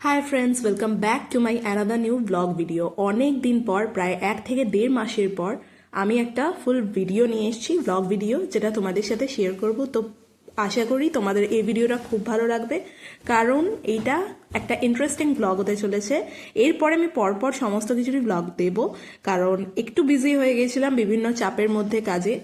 Hi friends welcome back to my another new blog video অনেক দিন পর, প্রায় এক থেকে দেড় মাসের পর, আমি একটা ফুল ভিডিও নিয়ে এসেছি ব্লগ ভিডিও যেটা তোমাদের সাথে শেয়ার করব। তো আশা করি তোমাদের এই ভিডিওটা খুব ভালো লাগবে, কারণ এইটা একটা ইন্টারেস্টিং ব্লগ হতে চলেছে। এরপরে আমি পরপর সমস্ত কিছুরই ব্লগ দেব, কারণ একটু বিজি হয়ে গেছিলাম বিভিন্ন চাপের মধ্যে কাজে।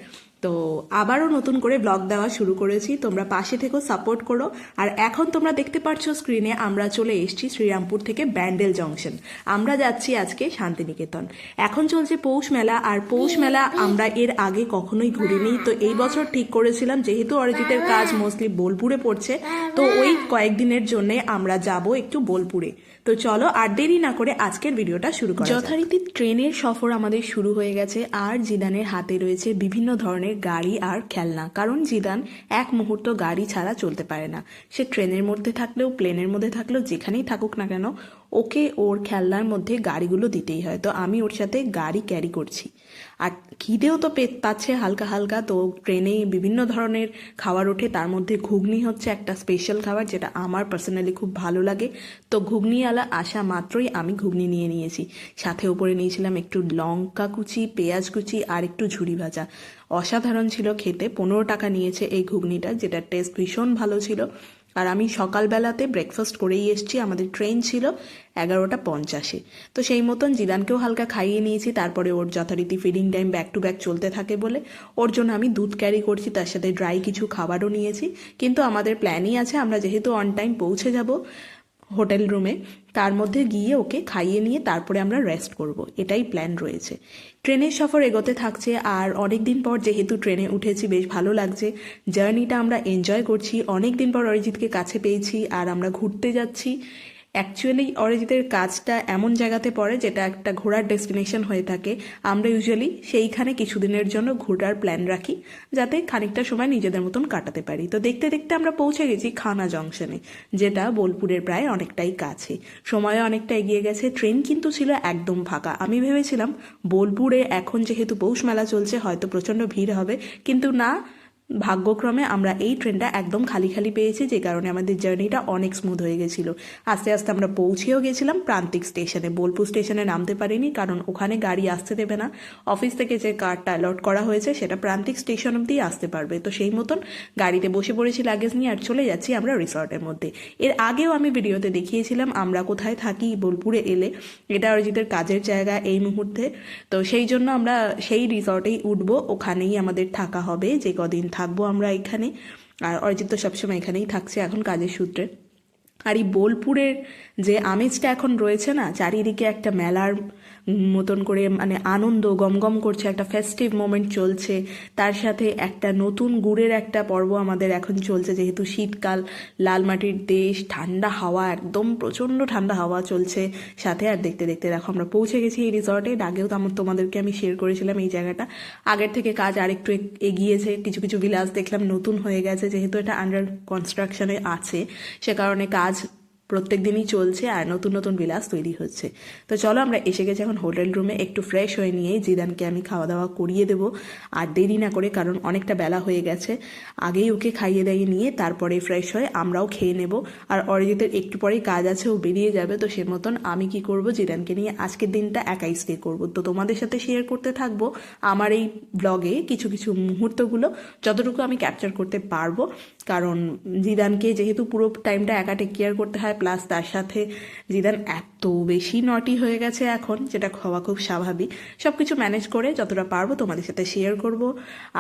তো আবারও নতুন করে ব্লগ দেওয়া শুরু করেছি। তোমরা পাশে থেকেও সাপোর্ট করো। আর এখন তোমরা দেখতে পাচ্ছ স্ক্রিনে আমরা চলে এসেছি শ্রীরামপুর থেকে ব্যান্ডেল জংশন। আমরা যাচ্ছি আজকে শান্তিনিকেতন। এখন চলছে পৌষ মেলা। আর পৌষ মেলা আমরা এর আগে কখনোই ঘুরিনি। তো এই বছর ঠিক করেছিলাম। যেহেতু অরিজিতের কাজ মোস্টলি বোলপুরে পড়ছে, তো ওই কয়েকদিনের জন্য আমরা যাব একটু বোলপুরে। তো চলো আর দেরি না করে আজকের ভিডিওটা শুরু করা যথারীতি ট্রেনের সফর আমাদের শুরু হয়ে গেছে। আর জিদানের হাতে রয়েছে বিভিন্ন ধরনের গাড়ি আর খেলনা, কারণ জিদান এক মুহূর্ত গাড়ি ছাড়া চলতে পারে না। সে ট্রেনের মধ্যে থাকলেও, প্লেনের মধ্যে থাকলেও, যেখানেই থাকুক না কেন, ওকে ওর খেলনার মধ্যে গাড়িগুলো দিতেই হয়। তো আমি ওর সাথে গাড়ি ক্যারি করছি। আর খিদেও তো পেট পাচ্ছে হালকা হালকা। তো ট্রেনে বিভিন্ন ধরনের খাবার ওঠে। তার মধ্যে ঘুগনি হচ্ছে একটা স্পেশাল খাবার, যেটা আমার পার্সোনালি খুব ভালো লাগে। তো ঘুগনিওয়ালা আসা মাত্রই আমি ঘুগনি নিয়ে নিয়েছি। সাথে ওপরে নিয়েছিলাম একটু লঙ্কা কুচি, পেঁয়াজ কুচি আর একটু ঝুড়ি ভাজা। অসাধারণ ছিল খেতে। পনেরো টাকা নিয়েছে এই ঘুগনিটা যেটা টেস্ট ভীষণ ভালো ছিল। আর আমি সকালবেলাতে ব্রেকফাস্ট করেই এসেছি, আমাদের ট্রেন ছিল এগারোটা পঞ্চাশে। তো সেই মতন জিদানকেও হালকা খাইয়ে নিয়েছি, তারপরে ওর যথারীতি feeding time back to back চলতে থাকে বলে। ওর জন্য আমি দুধ ক্যারি করছি, তার সাথে ড্রাই কিছু খাবারও নিয়েছি। কিন্তু আমাদের প্ল্যানই আছে, আমরা যেহেতু অন টাইম পৌঁছে যাব হোটেল রুমে, তার মধ্যে গিয়ে ওকে খাইয়ে নিয়ে তারপরে আমরা রেস্ট করব। এটাই প্ল্যান রয়েছে। ট্রেনের সফর এগোতে থাকছে আর অনেক দিন পর যেহেতু ট্রেনে উঠেছি, বেশ ভালো লাগছে। জার্নিটা আমরা এনজয় করছি। অনেক দিন পর অরিজিৎকে কাছে পেয়েছি আর আমরা ঘুরতে যাচ্ছি। অ্যাকচুয়ালি অরিজিতের কাজটা এমন জায়গাতে পড়ে যেটা একটা ঘোরার ডেস্টিনেশন হয়ে থাকে। আমরা ইউজুয়ালি সেইখানে কিছুদিনের জন্য ঘোরার প্ল্যান রাখি, যাতে খানিকটা সময় নিজেদের মতন কাটাতে পারি। তো দেখতে দেখতে আমরা পৌঁছে গেছি খানা জংশনে, যেটা বোলপুরের প্রায় অনেকটাই কাছে। সময় অনেকটা এগিয়ে গেছে ট্রেন কিন্তু ছিল একদম ফাঁকা। আমি ভেবেছিলাম, বোলপুরে এখন যেহেতু পৌষ মেলা চলছে, হয়তো প্রচণ্ড ভিড় হবে, কিন্তু না ভাগ্যক্রমে আমরা এই ট্রেনটা একদম খালি খালি পেয়েছি, যে কারণে আমাদের জার্নিটা অনেক স্মুথ হয়ে গেছিল। আস্তে আস্তে আমরা পৌঁছেও গেছিলাম প্রান্তিক স্টেশনে। বোলপুর স্টেশনে নামতে পারিনি, কারণ ওখানে গাড়ি আসতে দেবে না। অফিস থেকে যে কারটা অ্যালট করা হয়েছে, সেটা প্রান্তিক স্টেশন অব্দি আসতে পারবে। তো সেই মতন গাড়িতে বসে পড়েছি লাগেজ নিয়ে আর চলে যাচ্ছি আমরা রিসর্টের মধ্যে। এর আগেও আমি ভিডিওতে দেখিয়েছিলাম আমরা কোথায় থাকি, বোলপুরে এলে। এটা অরিজিতের কাজের জায়গা এই মুহূর্তে। তো সেই জন্য আমরা সেই রিসর্টেই উঠবো, ওখানেই আমাদের থাকা হবে যে কদিন থাকব আমরা এখানে। আর অরিজিৎ তো সবসময় এখানেই থাকছে এখন কাজের সূত্রে। আর এই বোলপুরের যে আমেজটা এখন রয়েছে না, চারিদিকে একটা মেলার মতন করে মানে আনন্দ গমগম করছে, একটা ফেস্টিভ মোমেন্ট চলছে। তার সাথে একটা নতুন গুড়ের একটা পর্ব আমাদের এখন চলছে, যেহেতু শীতকাল, লাল মাটির দেশ, ঠান্ডা হাওয়া, একদম প্রচণ্ড ঠান্ডা হাওয়া চলছে। সাথে আর দেখতে দেখতে দেখো, আমরা পৌঁছে গেছি এই রিসর্টে আগেও তো আমার- তোমাদেরকে আমি শেয়ার করেছিলাম এই জায়গাটা। আগের থেকে কাজ আরেকটু এগ- এগিয়েছে, কিছু কিছু ভিলাস দেখলাম নতুন হয়ে গেছে, যেহেতু এটা আন্ডার কনস্ট্রাকশনে আছে। সে কারণে কাজ প্রত্যেক দিনই চলছে আর নতুন নতুন বিলাস তৈরি হচ্ছে। তো চলো আমরা এসে গেছি এখন হোটেল রুমে, একটু ফ্রেশ হয়ে নিয়ে জিদানকে আমি খাওয়া দাওয়া করিয়ে দেবো। আর দেরি না করে, কারণ অনেকটা বেলা হয়ে গেছে। আগেই ওকে খাইয়ে দাইয়ে নিয়ে তারপরে ফ্রেশ হয়ে আমরাও খেয়ে নেব। আর অরিজিতের একটু পরেই কাজ আছে, ও বেরিয়ে যাবে, তো সে মতন আমি কি করব? জিদানকে নিয়ে আজকের দিনটা একাই স্টে করব। তো তোমাদের সাথে শেয়ার করতে থাকব আমার এই ব্লগে কিছু কিছু মুহূর্তগুলো, যতটুকু আমি ক্যাপচার করতে পারব। কারণ জিদানকে যেহেতু পুরো টাইমটা একা টেক কেয়ার করতে হয় প্লাস তার সাথে জিদান এত বেশি নটি হয়ে গেছে এখন, যেটা হওয়া খুব স্বাভাবিক। সব কিছু ম্যানেজ করে যতটা পারব তোমাদের সাথে শেয়ার করব।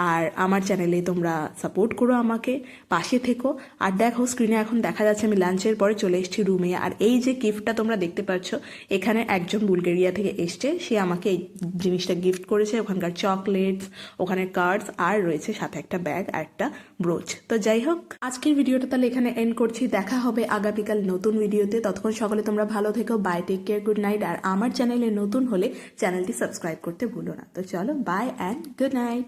আর আমার চ্যানেলে তোমরা সাপোর্ট করো আমাকে, পাশে থেকো। আর দেখো স্ক্রিনে এখন দেখা যাচ্ছে আমি লাঞ্চের পরে চলে এসেছি রুমে আর এই যে গিফটটা তোমরা দেখতে পাচ্ছ, এখানে একজন বুলগেরিয়া থেকে এসছে। সে আমাকে এই জিনিসটা গিফট করেছে। ওখানকার চকলেটস ওখানে কার্ডস আর রয়েছে সাথে একটা ব্যাগ আর একটা ব্রোচ তো যাই হোক, আজকের ভিডিওটা তাহলে এখানে এন্ড করছি। দেখা হবে আগামীকাল নতুন ভিডিওতে। ততক্ষণ সকলে তোমরা ভালো থেকো bye take care good night আর আমার চ্যানেলে নতুন হলে চ্যানেলটি সাবস্ক্রাইব করতে ভুলো না। তো চলো বাই অ্যান্ড গুড নাইট